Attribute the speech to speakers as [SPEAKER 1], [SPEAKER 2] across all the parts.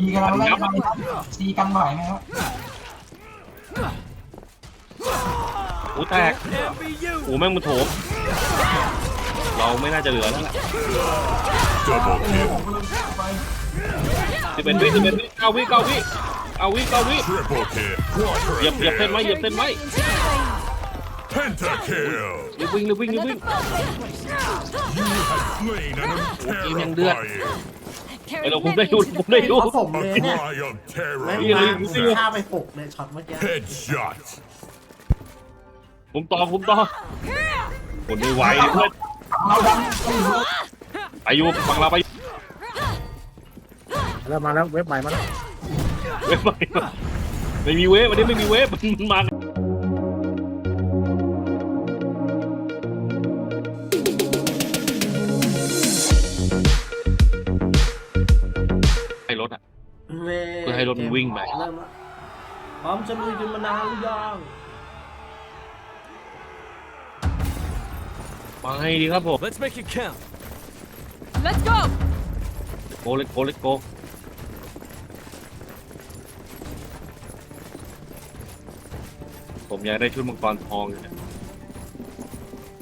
[SPEAKER 1] ตีกันแล้วไล่ไปครับตีกันไหวไหมครับ
[SPEAKER 2] โอ้แตกโอ้แม่งมันโถมเราไม่น่าจะเหลือแล้วล่ะ
[SPEAKER 3] Double
[SPEAKER 1] โอ้โห
[SPEAKER 3] kill.
[SPEAKER 1] ผมเลยไป
[SPEAKER 2] สิบเป็นวิสิบเป็นวิเก้าวิเก้าวิเอาวิเก้าวิ
[SPEAKER 3] Triple kill.
[SPEAKER 2] เหยียบเหยียบเส้นไว้เหยียบเส้นไว้
[SPEAKER 3] Pentakill.
[SPEAKER 2] รีบวิ่งรีบวิ่งรีบวิ่ง
[SPEAKER 3] Slain an
[SPEAKER 2] Game
[SPEAKER 3] unterror
[SPEAKER 2] yang dia.
[SPEAKER 3] fire.
[SPEAKER 2] ไอเราผมได้ดูผมได้ดู
[SPEAKER 4] เพราะผมเลยเนี่ย
[SPEAKER 3] Cry of
[SPEAKER 4] ไม่
[SPEAKER 3] terror.
[SPEAKER 2] ยัง
[SPEAKER 4] มา
[SPEAKER 2] ยังยัง
[SPEAKER 4] ฆ่าไปหกเลยช็อตเมื่อกี้
[SPEAKER 3] Headshot.
[SPEAKER 2] ผมต่อผมต่อคนไม่ไหวเพื่อน
[SPEAKER 1] เราดังไม่รู้
[SPEAKER 2] ไปอยู่ฝั่งเราไป
[SPEAKER 5] แล้วมาแล้วเว็บใหม่มาแล้ว
[SPEAKER 2] เว็บใหม่มาไม่มีเวฟวันนี้ไม่มีเวฟมันมาให้
[SPEAKER 4] วิ่
[SPEAKER 2] งไป
[SPEAKER 4] เริ่มละพร้อมจะลุยกันมานานหรือยัง
[SPEAKER 2] มาให้ดีครับผม
[SPEAKER 6] Let's make it count.
[SPEAKER 7] Let's go!
[SPEAKER 2] โกเลตโกเลตโกผมอยากได้ชุดมังกรทองอยู่เนี่ย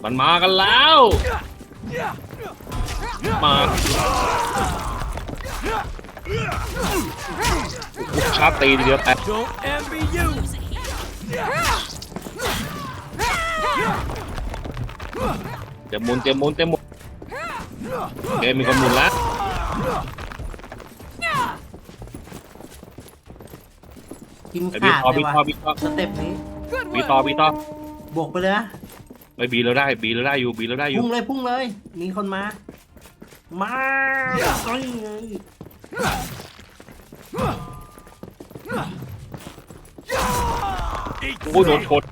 [SPEAKER 2] มันมากันแล้ว มา ชาร์จตีทีเดียวแต่
[SPEAKER 6] Don't envy you.
[SPEAKER 2] เต็มหมุนเต็มหมุนเต็มหมุนเกมมีคนหมุนแล้ว
[SPEAKER 4] กิน
[SPEAKER 2] ไอ้บี
[SPEAKER 4] ขาด
[SPEAKER 2] ต่อ
[SPEAKER 4] เล
[SPEAKER 2] บี
[SPEAKER 4] ย
[SPEAKER 2] ต่อ
[SPEAKER 4] ว่ะ
[SPEAKER 2] บีต่อ
[SPEAKER 4] สเต็ปนี้
[SPEAKER 7] Good
[SPEAKER 2] บี
[SPEAKER 7] work!
[SPEAKER 2] ต่อบีต่อบ
[SPEAKER 4] วกไปเลยนะ
[SPEAKER 2] ไม่บีเราได้บีเราได้อยู่บีเราได้อยู่
[SPEAKER 4] พุ่งเลยพุ่งเลย มีคนมา มาไอ้ไง
[SPEAKER 2] โอ้ยโดนชน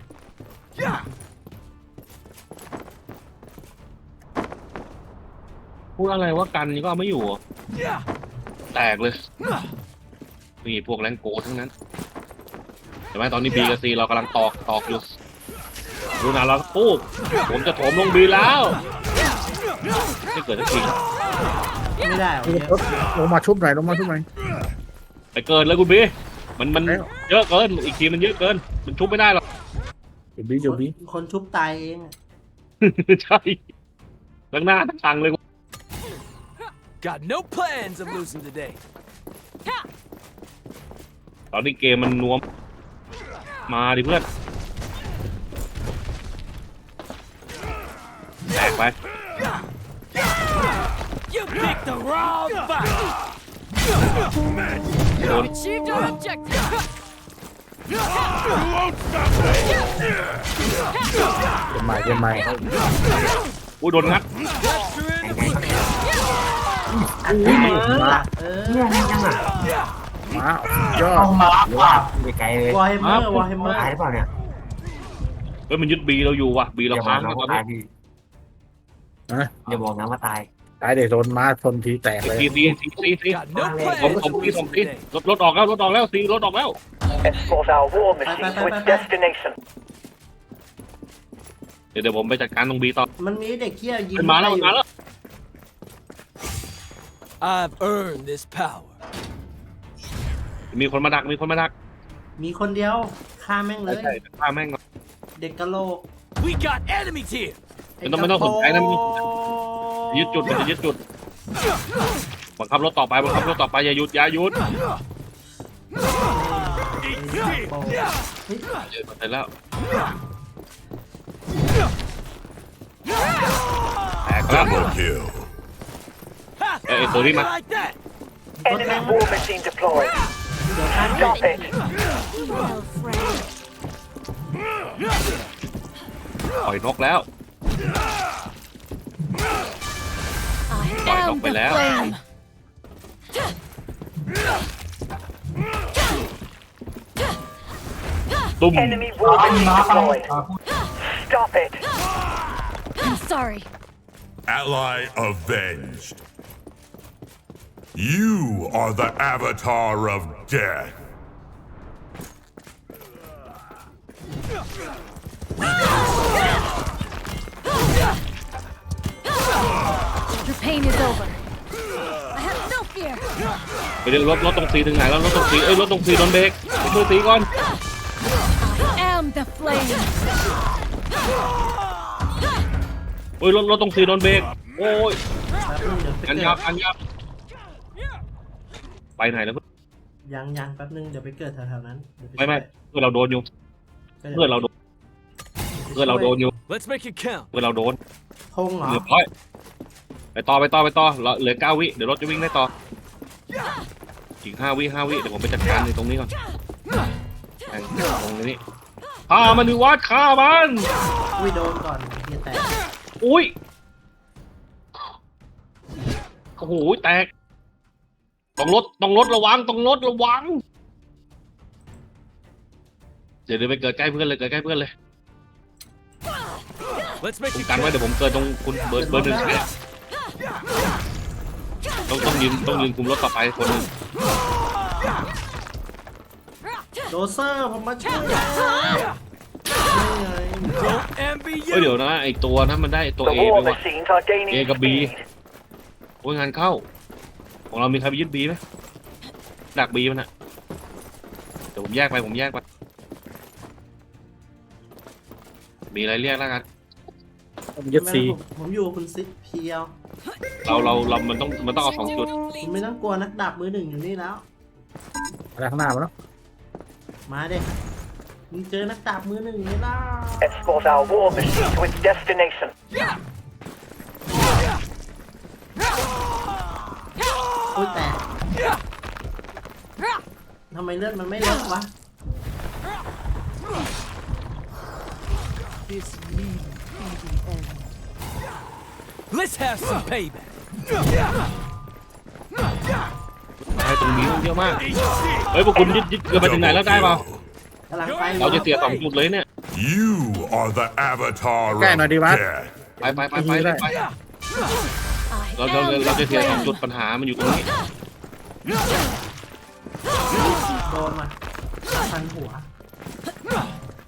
[SPEAKER 2] พูดอะไรว่ากันนี่ก็เอาไม่อยู่เหรอแตกเลยมีพวกแรงโกทั้งนั้นเห็นไหมตอนนี้บีกับซีเรากำลังตอกตอกอยู่ดูนะเราปุ๊บผมจะโถมลงบีแล้วไม่เกิดสักที
[SPEAKER 4] ไม่ได้หรอก
[SPEAKER 5] ล
[SPEAKER 4] เนี่ย
[SPEAKER 5] งมาชุบหน่อยลงมาชุบหน่อย
[SPEAKER 2] ไปเกินแล้วคุณบี มันมัน
[SPEAKER 5] แล้ว
[SPEAKER 2] เยอะเกิน อีกทีมันเยอะเกิน มันชุบไม่ได้หรอก
[SPEAKER 5] เดี๋ยวบีเดี๋ยวบี
[SPEAKER 4] คนชุบตายเองอะ
[SPEAKER 2] ใช่ทั้งหน้าทั้งตังเลย
[SPEAKER 6] Got no plans of losing today.
[SPEAKER 2] ตอนนี้เกมมันนวมมาดิเพื่อนแตกไป
[SPEAKER 6] You picked the wrong fight.
[SPEAKER 2] โดน
[SPEAKER 7] Achieved our objective!
[SPEAKER 5] เกมใหม่เกมใหม่
[SPEAKER 2] อุ้ยโดนงัด
[SPEAKER 4] อุ้ยมาเออ
[SPEAKER 5] มาสุดยอด
[SPEAKER 1] เอามาว่า
[SPEAKER 8] ไปไกลเลยว
[SPEAKER 4] อร์เฮมเมอร์วอร์เฮมเมอร์
[SPEAKER 8] ตายหรือเปล่าเนี่ย
[SPEAKER 2] เฮ้ยมันยึดบีเราอยู่ว่ะบีเรา
[SPEAKER 8] อย่าบ
[SPEAKER 2] ค้า
[SPEAKER 8] องกนะ
[SPEAKER 2] ตอ
[SPEAKER 8] ว่านตา
[SPEAKER 2] นี้
[SPEAKER 8] ยพี่อย่าบอกนะว่าตาย
[SPEAKER 5] ตายเด็กโดนมาทนทีแตกเลย
[SPEAKER 2] ซีซีซีซีซี
[SPEAKER 6] Got no
[SPEAKER 8] Vale.
[SPEAKER 2] ผม
[SPEAKER 6] plans
[SPEAKER 2] ผม
[SPEAKER 6] of
[SPEAKER 2] ซีผม
[SPEAKER 6] losing
[SPEAKER 2] ซี
[SPEAKER 6] today.
[SPEAKER 2] รถรถออกแล้วรถออกแล้วซีรถออกแล้ว
[SPEAKER 9] Escort our war
[SPEAKER 4] Bye, bye,
[SPEAKER 9] machine
[SPEAKER 4] bye,
[SPEAKER 9] to its
[SPEAKER 4] bye, bye.
[SPEAKER 9] destination.
[SPEAKER 2] เดี๋ยวเดี๋ยวผมไปจัดการตรงบีต่อ
[SPEAKER 4] มันมีเด็กเขี้ยวยิง
[SPEAKER 2] มันมาแล้วมันมาแล้ว
[SPEAKER 6] I've earned this power.
[SPEAKER 2] มีคนมาดักมีคนมาดัก
[SPEAKER 4] มีคนเดียวฆ่าแม่งเล
[SPEAKER 2] ไม่
[SPEAKER 4] ย
[SPEAKER 2] ใช่ฆ่าแม่ง
[SPEAKER 4] เด็กกะโหลก
[SPEAKER 6] We got enemies here.
[SPEAKER 2] ไม่ต้องไม่ต้องสนใจนะมี ยึดจุดมันจะยึดจุดบังคับรถต่อไปบังคับรถต่อไปอย่าหยุดอย่าหยุด
[SPEAKER 4] โอ้
[SPEAKER 2] เยอะมาเสร็จแล้วแตกแล้ว
[SPEAKER 3] Double kill.
[SPEAKER 6] Ha!
[SPEAKER 2] Hey,
[SPEAKER 6] How
[SPEAKER 2] sorry,
[SPEAKER 6] do you
[SPEAKER 2] man.
[SPEAKER 6] like that?
[SPEAKER 9] Enemy war machine deployed.
[SPEAKER 4] เดี๋ยวฆ่า
[SPEAKER 9] Stop it.
[SPEAKER 7] Well, friend.
[SPEAKER 2] ปล่อยนกแล้ว
[SPEAKER 7] I
[SPEAKER 2] Phải
[SPEAKER 7] am
[SPEAKER 2] đọc bài
[SPEAKER 7] the
[SPEAKER 2] lẽ.
[SPEAKER 7] flame!
[SPEAKER 2] ตุ้ม
[SPEAKER 9] Enemy war
[SPEAKER 1] มา
[SPEAKER 9] machine
[SPEAKER 1] มาไป
[SPEAKER 9] deployed.
[SPEAKER 1] อ่าพูด
[SPEAKER 9] Stop it.
[SPEAKER 7] I'm sorry.
[SPEAKER 3] Ally avenged. You are the avatar of death.
[SPEAKER 7] Pain is over. I have no fear.
[SPEAKER 2] ไปเดี๋ยวรถรถตรงซีถึงไหนแล้วรถตรงซีเอ้ยรถตรงซีโดนเบรกไปช่วยซีก่อน
[SPEAKER 7] I am the flame.
[SPEAKER 2] โอ้ยรถรถตรงซีโดนเบรกโอ้ย
[SPEAKER 4] แป๊บนึงเดี๋ยวไป
[SPEAKER 2] อัน
[SPEAKER 4] เกิ
[SPEAKER 2] ยับ
[SPEAKER 4] ด
[SPEAKER 2] อันยับไปไหนแล้วเพื่อน
[SPEAKER 4] ยังยังแป๊บนึงเดี๋ยวไปเกิดแถวๆนั้นเดี๋ยวป
[SPEAKER 2] ไม่ไม่
[SPEAKER 4] ช่วย
[SPEAKER 2] เพื่อนเราโดนอยู่
[SPEAKER 4] ก็ดี๋ยว
[SPEAKER 2] เพื่อนเราโดนเพื่อนเราโดนอยู่
[SPEAKER 6] Let's make it count.
[SPEAKER 2] เพื่อนเราโดน
[SPEAKER 4] ธงเหรอ
[SPEAKER 2] เรียบร้อย ไปต่อไปต่อไปต่อเราเหลือเก้าวิเดี๋ยวรถจะวิ่งได้ต่ออีกห้าวิห้าวิเดี๋ยวผมไปจัดการในตรงนี้ก่อนแม่งตรงนี้ฆ่ามันดิวัดฆ่ามัน
[SPEAKER 4] อุ้ยโดนก่อนเฮียแตก
[SPEAKER 2] อุ้ยโอ้โหแตกต้องรถต้องรถระวังต้องรถระวัง เดี๋ยวเดี๋ยวไปเกิดใกล้เพื่อนเลยเกิดใกล้เพื่อนเลย
[SPEAKER 6] Let's make
[SPEAKER 2] ผม
[SPEAKER 6] it
[SPEAKER 2] กันไว้
[SPEAKER 6] count.
[SPEAKER 2] เดี๋ยวผมเกิดตรงคุณเบอร์เบอร์หนึ่งเนี่ย ต้องต้องยืนต้องยืนคุมรถต่อไปคนหนึง
[SPEAKER 4] โดเซอร์ผมมาช่วยนี่ไง
[SPEAKER 6] Don't envy
[SPEAKER 2] เฮ้ย
[SPEAKER 6] you.
[SPEAKER 2] เดี๋ยวนะไอตัวนั้นมันได้ตัว
[SPEAKER 9] The
[SPEAKER 2] เอ
[SPEAKER 9] war
[SPEAKER 2] ไปว่ะ
[SPEAKER 9] machines are gaining
[SPEAKER 2] Ega B.
[SPEAKER 9] speed.
[SPEAKER 2] โอ้ยงานเข้า ของเรามีใครไปยึดบีไหมดักบีมันอะเดี๋ยวผมแยกไปผมแยกไปมีอะไรเรียกแล้วกัน
[SPEAKER 5] ผมยึดซี
[SPEAKER 4] ผมผมอยู่กับคุณซิเพียว
[SPEAKER 2] เราเราเรามันต้องมันต้องเอาสองจุด
[SPEAKER 4] คุณไม่ต้องกลัวนักดาบมือหนึ่งอยู่นี่แล้ว
[SPEAKER 5] อะไรข้างหน้ามาแล้ว
[SPEAKER 4] มาเด็มึงเจอนักดาบมือหนึ่งไหมล่ะ
[SPEAKER 9] Escort our war machine to its destination.
[SPEAKER 4] โอ้ยแตกทำไมเลือดมันไม่ลดวะ
[SPEAKER 6] This need be the end. Let's have some payback.
[SPEAKER 2] ให้ตรงนี้มันเยอะมาก เฮ้ยพวกคุณยึดยึดเกินไปถึงไหนแล้วได้เปล่า
[SPEAKER 4] กำลังไป
[SPEAKER 2] เราจะเสียสองจุดเลยเนี่ย
[SPEAKER 3] You are the avatar of
[SPEAKER 5] ใกล้หน่อยดีวะ
[SPEAKER 3] death.
[SPEAKER 2] ไปไปไปไปไปไป
[SPEAKER 7] I
[SPEAKER 2] เรา
[SPEAKER 7] am
[SPEAKER 2] เราเรา
[SPEAKER 7] the
[SPEAKER 2] จะเสียสอง
[SPEAKER 7] flame.
[SPEAKER 2] จุดปัญหามันอยู่ตรงนี้
[SPEAKER 4] โดนมาพันหัว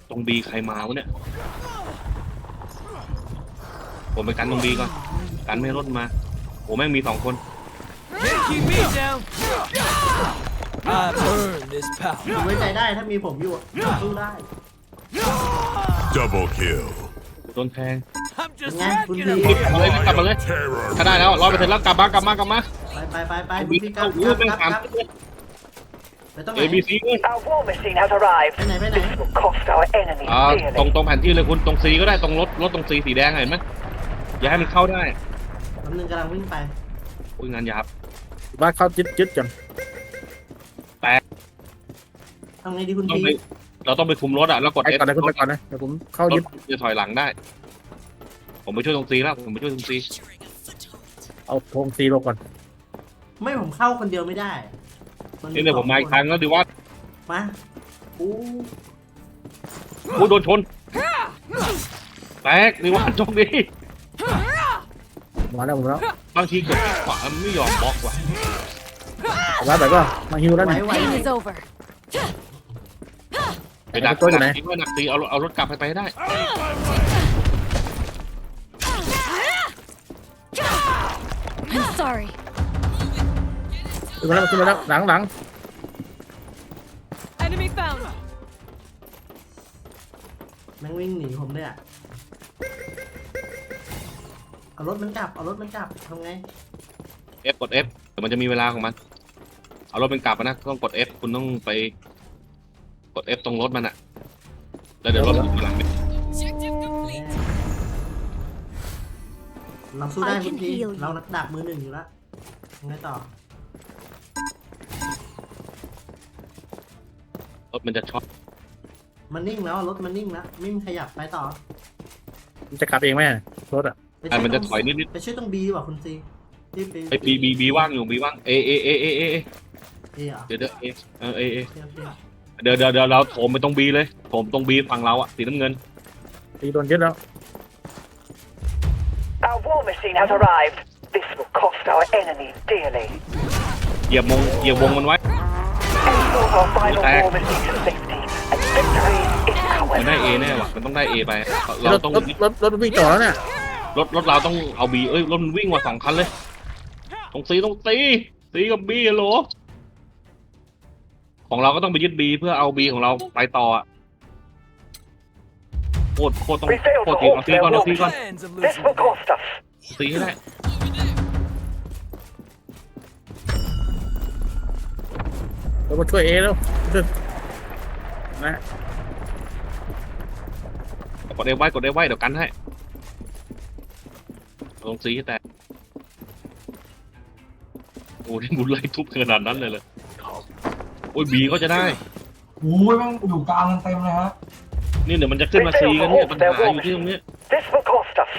[SPEAKER 2] ตรงบีใครมาวะเนี่ย ผมไปกันตรงบีก่อนกันไม่ให้รถมาโอ้แม่งมีสองคน
[SPEAKER 6] Can't keep me down. I've earned this power.
[SPEAKER 4] คุณไว้ใจได้ถ้ามีผมอยู่อะสู้ได้
[SPEAKER 3] Double kill.
[SPEAKER 2] โดนแทง
[SPEAKER 6] I'm just
[SPEAKER 4] Nha,
[SPEAKER 6] racking
[SPEAKER 4] Quân
[SPEAKER 6] them.
[SPEAKER 2] กลับมาเลยกลับมาเลย
[SPEAKER 3] Terror.
[SPEAKER 2] ถ้าได้แล้วร้อยเปอร์เซ็นต์แล้วกลับมากลับมากลับมา
[SPEAKER 4] ไปไปไปไป
[SPEAKER 2] บี
[SPEAKER 4] คุณพี่กลั
[SPEAKER 2] เข้า
[SPEAKER 4] บ
[SPEAKER 2] อู้
[SPEAKER 4] กลับ
[SPEAKER 2] แม่ง
[SPEAKER 4] กลับ
[SPEAKER 2] สาม
[SPEAKER 4] กลับไปต้องไหน
[SPEAKER 2] เอบีซีเลย
[SPEAKER 9] Our war machine has arrived.
[SPEAKER 4] ไปไหนไปไหน
[SPEAKER 9] This will cost our enemies
[SPEAKER 2] อ่าตรง
[SPEAKER 9] dearly.
[SPEAKER 2] ตรงแผนที่เลยคุณตรงซีก็ได้ตรงรถรถตรงซีสีแดงเห็นไหม อย่าให้มันเข้าได้
[SPEAKER 4] ลำหนึ่งกำลังวิ่งไป
[SPEAKER 2] โอ้ยงานหยาบ
[SPEAKER 5] ว่าเขายึดยึดกัน
[SPEAKER 4] ทำไงดีคุณ
[SPEAKER 2] ต้อง
[SPEAKER 4] พี่
[SPEAKER 2] ไปเราต้องไปคุมรถอะแล้วกด
[SPEAKER 5] ไป
[SPEAKER 2] เอฟ
[SPEAKER 5] ก่อนเลยคุณไปก่อนนะเดี๋ยวผมเข้ารยึ
[SPEAKER 2] ถ
[SPEAKER 5] ด
[SPEAKER 2] จะถอยหลังได้ ผมไปช่วยตรงซีแล้วผมไปช่วยตรงซี
[SPEAKER 5] เอาธงซีลงก่อน
[SPEAKER 4] ไม่ผมเข้าคนเดียวไม่ได้
[SPEAKER 2] นี่เดี๋ยวผมมาอีกทางแล้วดีว่า
[SPEAKER 4] มาอู้
[SPEAKER 2] โอ้ยโดนชนแตกดีว่าโชคดี
[SPEAKER 5] มาแล้วผมแล้ว
[SPEAKER 2] บางทีกดขวามันไม่ยอมบล็อกว่ะ
[SPEAKER 5] ว่าแต่ก็มาฮิวแล้ว
[SPEAKER 4] ไหว
[SPEAKER 5] นี่
[SPEAKER 4] ไหว
[SPEAKER 7] Pain is over.
[SPEAKER 2] ไปดัก
[SPEAKER 5] ตัวอยู่ไหน
[SPEAKER 2] ดักซีว่าดักซีเอาเอารถกลับไปไปให้ได้
[SPEAKER 7] I'm sorry.
[SPEAKER 5] ขึ้นมาแล้วขึ้นมาแล้วหลังหลัง
[SPEAKER 7] Enemy found.
[SPEAKER 4] แม่งวิ่งหนีผมเลยอะ เอารถมันกลับ เอารถมันกลับทำไง
[SPEAKER 2] F กด F เดี๋ยวมันจะมีเวลาของมัน เอารถเป็นกลับมานะต้องกด F คุณต้องไปกด F ตรงรถมันอะแล้วเดี๋ยวรถมันอยู่หลัง
[SPEAKER 4] เราสู้ได้
[SPEAKER 7] I
[SPEAKER 4] คุณ
[SPEAKER 7] can
[SPEAKER 4] พี่
[SPEAKER 7] heal you
[SPEAKER 4] เรานักดาบมือหนึ่งอยู่แล้วทำไงต่อ
[SPEAKER 2] รถมันจะช็อต
[SPEAKER 4] มันนิ่งแล้วรถมันนิ่งแล้ว ไม่มีขยับไปต่อ
[SPEAKER 5] จะกลับเองไหมรถอะ
[SPEAKER 4] ไป
[SPEAKER 2] อะ
[SPEAKER 4] ช่วย
[SPEAKER 2] มันจะ
[SPEAKER 4] ตรง
[SPEAKER 2] ถอยนิด
[SPEAKER 4] ไปช่วยตรงบีดีกว่าคุณซีที่ไป
[SPEAKER 2] ๆไอบีบีบีว่างอยู่บีว่าง A A A A A A
[SPEAKER 4] เอเหรอ
[SPEAKER 2] เดี๋ยวเดี๋ยว A เออ A A
[SPEAKER 4] โอเคโอเค
[SPEAKER 2] เดี๋ยวเดี๋ยวเดี๋ยวเราโถมไปตรง B เลยโถมตรง B ฝั่งเราอะสีน้ำเงิน
[SPEAKER 5] ตีโดนยึดแล้ว
[SPEAKER 9] Our war machine has arrived. This will cost our enemies dearly.
[SPEAKER 2] เหยียบวงเหยียบวงมันไว้
[SPEAKER 9] Escort our final
[SPEAKER 2] Back.
[SPEAKER 9] war machine to safety, and victory is
[SPEAKER 2] มันได้
[SPEAKER 9] ours.
[SPEAKER 2] A แน่ว่ะมันต้องได้ A ไป
[SPEAKER 5] ร
[SPEAKER 2] เรา
[SPEAKER 5] ถ
[SPEAKER 2] ต้อง
[SPEAKER 5] รถรถรถวิ่งต่อแล้วเนี่ย
[SPEAKER 2] รถรถเราต้องเอา B เอ้ยรถมันวิ่งมาสองคันเลยตรง C ตรง C C กับ B ฮัลโหลของเราก็ต้องไปยึดบีเพื่อเอาบีของเราไปต่ออะโคตรโคตรต้อง
[SPEAKER 9] We failed
[SPEAKER 2] โค
[SPEAKER 9] to
[SPEAKER 2] ตรจริง
[SPEAKER 9] hold
[SPEAKER 2] เอาซี
[SPEAKER 9] their
[SPEAKER 2] ก่อนเอาซีก่อน
[SPEAKER 6] Plans of
[SPEAKER 9] This
[SPEAKER 6] losing
[SPEAKER 9] will
[SPEAKER 6] the
[SPEAKER 9] cost us.
[SPEAKER 2] ซีให้ได้
[SPEAKER 5] เรามาช่วยเอแล้วช่วยนะ
[SPEAKER 2] กดเอไว้กดเอไว้เดี๋ยวกันให้ ลงซีให้แตกโอ้ที่บุญไล่ทุบขนาดนั้นเลยเลยโอ้ยบีก็จะได้
[SPEAKER 1] โอ้ยแม่งอยู่กลางกันเต็มเลยฮะ
[SPEAKER 2] นี่เดี๋ยวมันจะขึ้นมาซีกันเนี่ยปัญหาอยู่ที่ตรงนี้
[SPEAKER 9] This will cost us.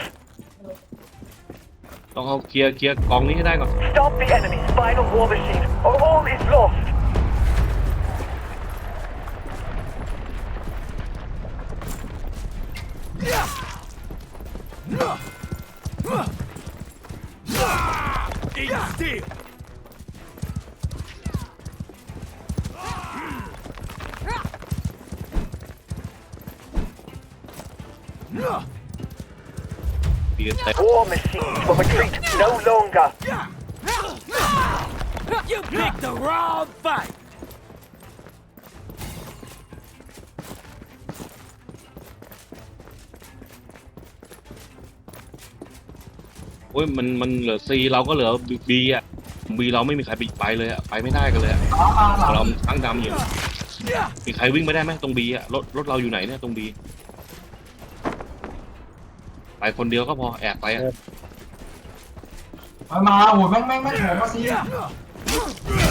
[SPEAKER 2] ต้องเอาเคลียร์เคลียร์กองนี้ให้ได้ก่อน
[SPEAKER 9] Stop the enemy's final war machine, or all is lost. No longer.
[SPEAKER 6] You picked the wrong fight.
[SPEAKER 2] โอ้ยมันมันเหลือซีเราก็เหลือบีอะบีเราไม่มีใครไปไปเลยอะไปไม่ได้กันเลยอะ
[SPEAKER 1] ขามาหลัง
[SPEAKER 2] เราทั้งดำอยู่มีใครวิ่งไม่ได้ไหมตรงบีอะรถรถเราอยู่ไหนเนี่ยตรงบีไปคนเดียวก็พอแอบไปอะ
[SPEAKER 1] ไปมาโอ้ยแม่งแม่งแม่งโหมาซี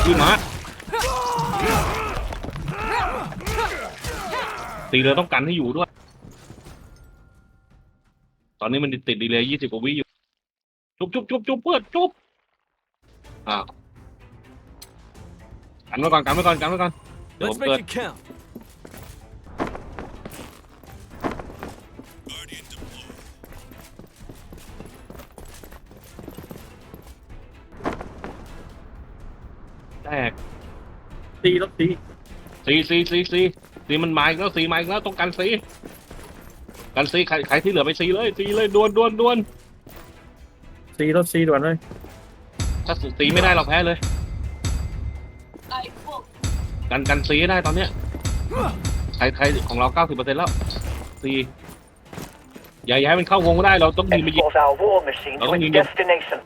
[SPEAKER 2] ขึ้นมาตีเรือต้องกันให้อยู่ด้วย ตอนนี้มันติดดีเลยยี่สิบกว่าวิอยู่ จุบจุบจุบจุบเพื่อนจุบอ้ากันไว้ก่อนกันไว้ก่อนกันไว้ก่อนเดี๋ยวผ
[SPEAKER 6] Let's
[SPEAKER 2] มเกิด
[SPEAKER 6] make it count.
[SPEAKER 2] ตี
[SPEAKER 5] รถตี
[SPEAKER 2] ซีซีซีซีซีมันมาอีกแล้วซีมาอีกแล้วต้องกันซีกันซีใครใครที่เหลือไปซีเลยซีเลยดวนดวนดวน
[SPEAKER 5] ตีรถซีด่วนเลย
[SPEAKER 2] ถ้าซีไม่ได้เราแพ้เลยกันกันซีให้ได้ตอนเนี้ยใครใครของเราเก้าสิบเปอร์เซ็นต์แล้วซีอย่าอย่าให้มันเข้าวงก็ได้เราต้องยิงไปยิง
[SPEAKER 9] Export our war machine to
[SPEAKER 2] Oh,
[SPEAKER 9] its
[SPEAKER 2] you get-
[SPEAKER 9] destination.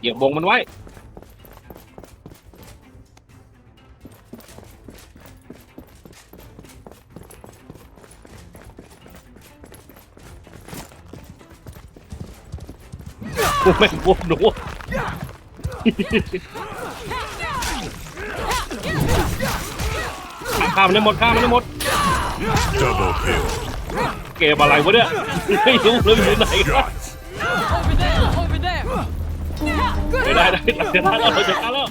[SPEAKER 2] เหยียบวงมันไว้ แม่งพวกหนูข้ามมันได้หมดข้ามมันได้หมด
[SPEAKER 3] Double kill.
[SPEAKER 2] เกมอะไรวะเนี่ยไม่รู้เลยอยู่ไหนวะ
[SPEAKER 7] Over there! Over there!
[SPEAKER 2] ไม่ได้ได้ชนะแล้วเราชนะแล้ว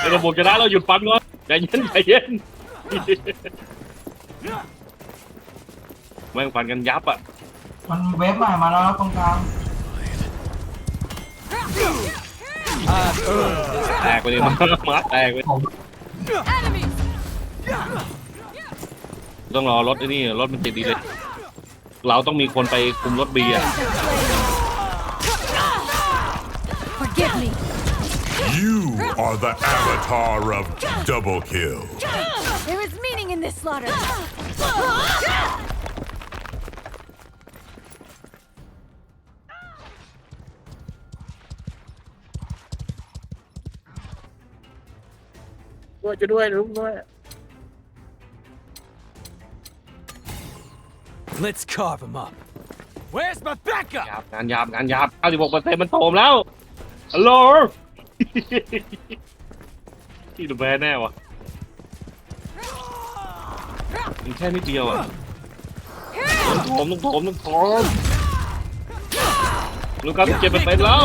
[SPEAKER 2] ไอ้ระบบชนะเราหยุดฟันก่อนใจเย็นใจเย็นแม่งฟันกันยับอะ
[SPEAKER 1] มันเวฟใหม่มาแล้วตรงกลาง
[SPEAKER 2] แตกไปเลยมามาแตกไป
[SPEAKER 7] Enemies!
[SPEAKER 2] ต้องรอรถไอ้นี่รถมันติดดีเลย เราต้องมีคนไปคุมรถบีอะ
[SPEAKER 7] Forgive me!
[SPEAKER 3] You are the avatar of double kill.
[SPEAKER 7] There is meaning in this slaughter!
[SPEAKER 5] ด้วยจะด้วยลุงด้วย
[SPEAKER 6] Let's carve him up. Where's my backup?
[SPEAKER 2] ยาบงานหยาบงานหยาบ96เปอร์เซ็นต์มันโถมแล้วฮัลโหล ที่ดูแพ้แน่วะมันแค่นิดเดียวอะต้องโถมต้องโถมต้องโถมลูกค้าเจ็บเปอร์เซ็นต์แล้ว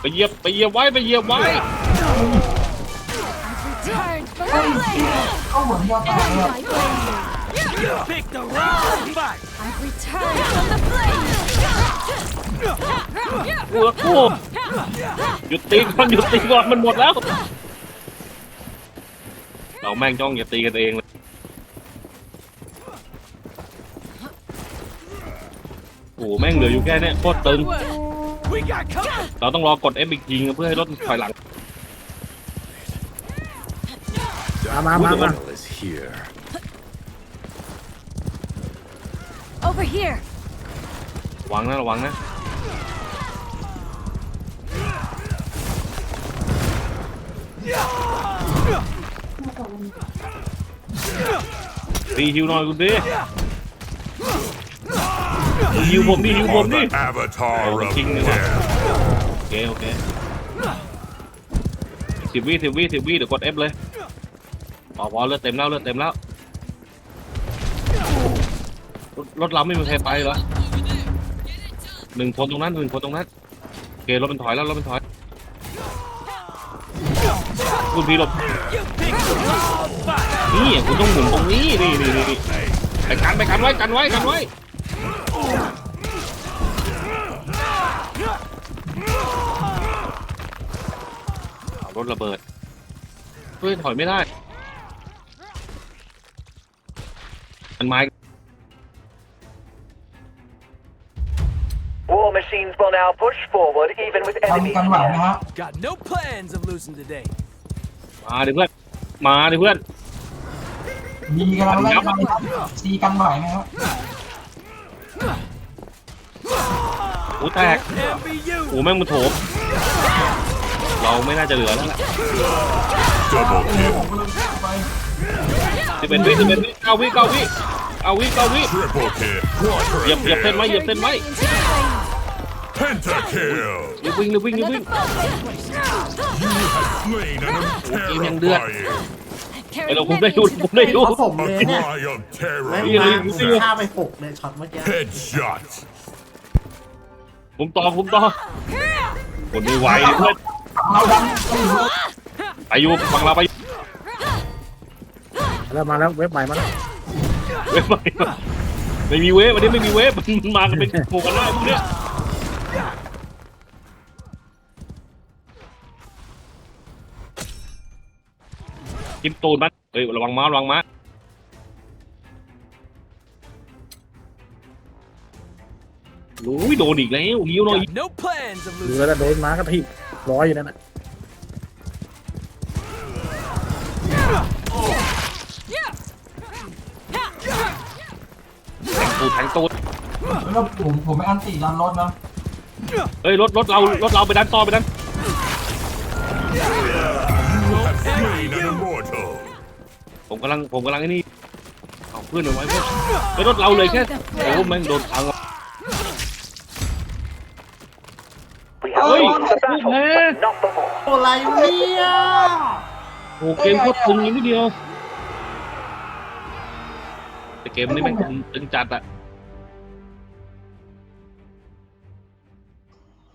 [SPEAKER 2] ไปเหยียบไปเหยียบไว้ไปเหยียบไว้
[SPEAKER 7] from the flame!
[SPEAKER 1] เข้าหัวเดียวแตกเลย
[SPEAKER 7] I blame you!
[SPEAKER 6] You picked the wrong fight.
[SPEAKER 7] I've returned from the flame!
[SPEAKER 2] กูแล้วกูหยุดตีก่อนหยุดตีก่อนมันหมดแล้ว เราแม่งจ้องอย่าตีกันเองเลย โอ้โหแม่งเหลืออยู่แค่เนี้ยโคตรตึง
[SPEAKER 6] We got company.
[SPEAKER 2] เราต้องรอกด F อีกทีเพื่อให้รถถอยหลัง
[SPEAKER 5] มามามา
[SPEAKER 3] is here.
[SPEAKER 7] Over here.
[SPEAKER 2] ระวังนะระวังนะดีฮิวหน่อยคุณดิฮิวผมดิฮิว
[SPEAKER 3] You
[SPEAKER 2] ผ
[SPEAKER 3] are
[SPEAKER 2] มดิ
[SPEAKER 3] the avatar
[SPEAKER 2] Oh,
[SPEAKER 3] of
[SPEAKER 2] king
[SPEAKER 3] death.
[SPEAKER 2] โอเคโอเคสิบวิสิบวิสิบวิเดี๋ยวกด F เลย พอพอเลือดเต็มแล้วเลือดเต็มแล้วรถรถเราไม่มีใครไปเหรอหนึ่งคนตรงนั้นหนึ่งคนตรงนั้นโอเครถเป็นถอยแล้วรถเป็นถอยคุณพี่หลบนี่คุณต้องหมุนตรงนี้นี่นี่นี่ไปกันไปกันไว้กันไว้กันไว้รถระเบิดเฮ้ยถอยไม่ได้ มัน ไม้
[SPEAKER 9] War machines will now push forward even with
[SPEAKER 1] ทำ
[SPEAKER 9] enemies
[SPEAKER 1] กันไหวไหม
[SPEAKER 9] near.
[SPEAKER 1] ฮะ
[SPEAKER 6] Got no plans of losing today.
[SPEAKER 2] มาดิเพื่อน มาดิเพื่อน
[SPEAKER 1] มีกำลังไล่ไปครับซีกันไหวไหมครับ
[SPEAKER 2] โอ้แตก
[SPEAKER 6] Envy you.
[SPEAKER 2] โอ้แม่งมันโถมเราไม่น่าจะเหลือแล้วล่ะ
[SPEAKER 3] Double kill.
[SPEAKER 2] สิบเอ็ดวิสิบเอ็ดวิเก้าวิเก้าวิ เอาวิเก้าวิ
[SPEAKER 3] Triple kill.
[SPEAKER 2] เหยียบเหยียบเส้นไว้เหยียบเส้นไว้
[SPEAKER 7] Into the flames.
[SPEAKER 3] Pentakill.
[SPEAKER 2] รีบวิ่งรีบวิ่งรีบ
[SPEAKER 7] Another
[SPEAKER 2] วิ่ง
[SPEAKER 7] focus.
[SPEAKER 3] Slain an
[SPEAKER 2] Ôi, em đưa.
[SPEAKER 3] terrifying.
[SPEAKER 7] Carried
[SPEAKER 2] Hello, cũng
[SPEAKER 7] many
[SPEAKER 2] đây luôn,
[SPEAKER 7] into the
[SPEAKER 2] cũng đây
[SPEAKER 7] flames.
[SPEAKER 2] luôn.
[SPEAKER 4] เพราะผม
[SPEAKER 3] A
[SPEAKER 4] เลยเนี่ย
[SPEAKER 3] cry of
[SPEAKER 4] แม่ง
[SPEAKER 3] terror.
[SPEAKER 4] มาผมฆ่าไปหกเลยช็อตเมื่อกี้
[SPEAKER 3] Headshot.
[SPEAKER 2] ผมต่อผมต่อคนไม่ไหวเพื่อน
[SPEAKER 1] เราดันไปอยู่เลย
[SPEAKER 2] ไปอยู่ฝั่งเราไป
[SPEAKER 5] แล้วมาแล้วเว็บใหม่มาแล้ว
[SPEAKER 2] เวฟไม่ไม่มีเวฟวันนี้ไม่มีเวฟมันมากันเป็นหมู่กันได้พวกเนี้ยจิ้มตูนมันเฮ้ยระวังม้าระวังม้าโอ้ยโดนอีกแล้วหิวหน่อย
[SPEAKER 6] Got no plans of
[SPEAKER 5] ดู
[SPEAKER 6] losing.
[SPEAKER 5] แล้วโดนม้ากระทิบร้อยอยู่นั่นน่ะ
[SPEAKER 2] ตูดแทงตูด
[SPEAKER 1] แล้วผมผมไม่อันตีดันรถนะ
[SPEAKER 2] เฮ้ยรถรถเรารถเราไปดันต่อไปดัน
[SPEAKER 3] Have slain an immortal.
[SPEAKER 2] ผมกำลังผมกำลังไอ้นี่เอาเพื่อนเอาไว้เพื่อนเฮ้ยรถเราเลยแค่โอ้แม่งโดนทังอะ
[SPEAKER 9] We have
[SPEAKER 2] Ôi,
[SPEAKER 9] won the battle,
[SPEAKER 2] mẹ.
[SPEAKER 9] but not the war.
[SPEAKER 4] อะไรเนี่ย
[SPEAKER 2] โอ้เกมโคตรตึงนิดเดียวแต่เกมนี้แม่งตึงตึงจัดอะ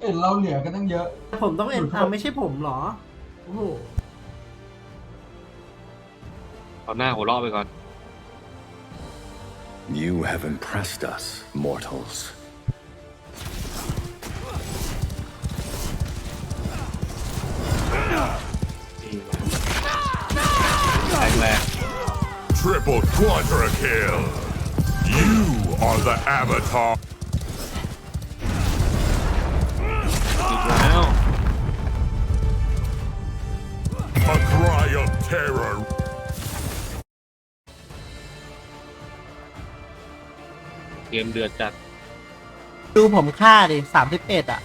[SPEAKER 1] เห็นเราเหลือกันตั้งเยอะ
[SPEAKER 4] ผมต้องเอ็นอาไม่ใช่ผมเหรอ โอ้โห
[SPEAKER 2] เอาหน้าหัวเราะไปก่อน
[SPEAKER 3] You have impressed us, mortals.
[SPEAKER 2] นี่แรงแรง
[SPEAKER 3] Triple quadra kill. You are the avatar. A cry of terror.
[SPEAKER 2] เกมเดือดจัด
[SPEAKER 4] ดูผมฆ่าดิสามสิบเอ็ดอะ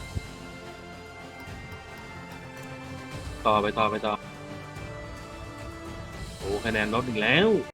[SPEAKER 2] ต่อไปต่อไปต่อ โอ้คะแนนลดอีกแล้ว